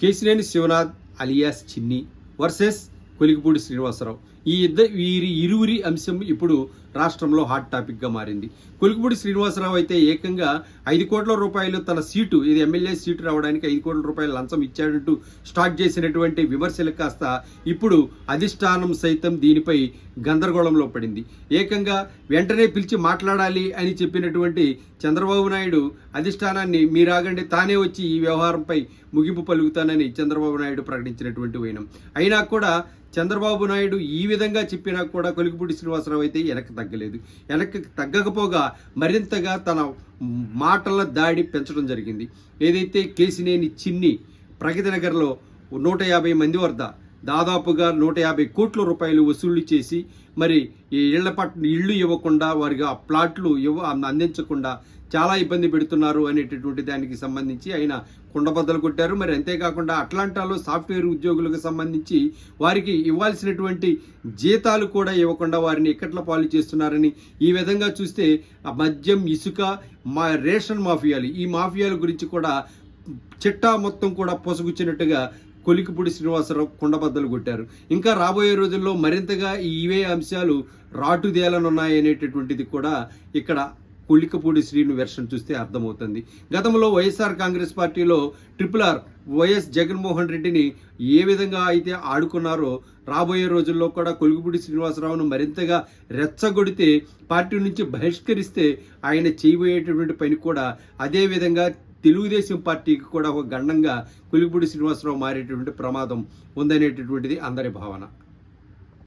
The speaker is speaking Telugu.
Kesineni Sivanath alias Chinni versus Kolikapudi Srinivasarao. ఈ ఇద్దరు వీరి ఇరువురి అంశం ఇప్పుడు రాష్ట్రంలో హాట్ టాపిక్గా మారింది. కొలిగిపూడి శ్రీనివాసరావు అయితే ఏకంగా ఐదు కోట్ల రూపాయలు తన సీటు ఇది ఎమ్మెల్యే సీటు రావడానికి ఐదు కోట్ల రూపాయలు లంచం ఇచ్చాడంటూ స్టార్ట్ చేసినటువంటి విమర్శలు కాస్త ఇప్పుడు అధిష్టానం సైతం దీనిపై గందరగోళంలో పడింది. ఏకంగా వెంటనే పిలిచి మాట్లాడాలి అని చెప్పినటువంటి చంద్రబాబు నాయుడు అధిష్టానాన్ని మీరాగండి తానే వచ్చి ఈ వ్యవహారంపై ముగింపు పలుకుతానని చంద్రబాబు నాయుడు ప్రకటించినటువంటి వైనం. అయినా కూడా చంద్రబాబు నాయుడు ఈ విధంగా చెప్పినా కూడా కొలికిపూడి శ్రీనివాసరావు అయితే వెనక్కి తగ్గలేదు. వెనక్కి తగ్గకపోగా మరింతగా తన మాటల దాడి పెంచడం జరిగింది. ఏదైతే కేసినేని చిన్ని ప్రగతి నగర్లో నూట యాభై మంది వద్ద దాదాపుగా నూట యాభై కోట్ల రూపాయలు వసూళ్ళు చేసి మరి ఈ ఇళ్ళ పట్ల ఇళ్ళు ఇవ్వకుండా వారికి ఆ ప్లాట్లు ఇవ్వ అందించకుండా చాలా ఇబ్బంది పెడుతున్నారు అనేటటువంటి దానికి సంబంధించి ఆయన కుండబద్దలు కొట్టారు. మరి అంతేకాకుండా అట్లాంటాలో సాఫ్ట్వేర్ ఉద్యోగులకు సంబంధించి వారికి ఇవ్వాల్సినటువంటి జీతాలు కూడా ఇవ్వకుండా వారిని ఇక్కట్ల పాలు చేస్తున్నారని ఈ విధంగా చూస్తే మద్యం ఇసుక మా రేషన్ మాఫియాలు ఈ మాఫియాల గురించి కూడా చిట్టా మొత్తం కూడా పొసగుచ్చినట్టుగా కొలికిపూడి శ్రీనివాసరావు కుండబద్దలు కొట్టారు. ఇంకా రాబోయే రోజుల్లో మరింతగా ఇవే అంశాలు రాటుదేలనున్నాయనేటటువంటిది కూడా ఇక్కడ కొలికపూడి శ్రీను వెర్షన్ చూస్తే అర్థమవుతుంది. గతంలో వైఎస్ఆర్ కాంగ్రెస్ పార్టీలో ట్రిపుల్ ఆర్ వైఎస్ జగన్మోహన్ రెడ్డిని ఏ విధంగా అయితే ఆడుకున్నారో రాబోయే రోజుల్లో కూడా కొలుగుపూడి శ్రీనివాసరావును మరింతగా రెచ్చగొడితే పార్టీ నుంచి బహిష్కరిస్తే ఆయన చేయబోయేటటువంటి పని కూడా అదే విధంగా తెలుగుదేశం పార్టీకి కూడా ఒక గండంగా కులిపూడి శ్రీనివాసరావు మారేటటువంటి ప్రమాదం ఉందనేటటువంటిది అందరి భావన.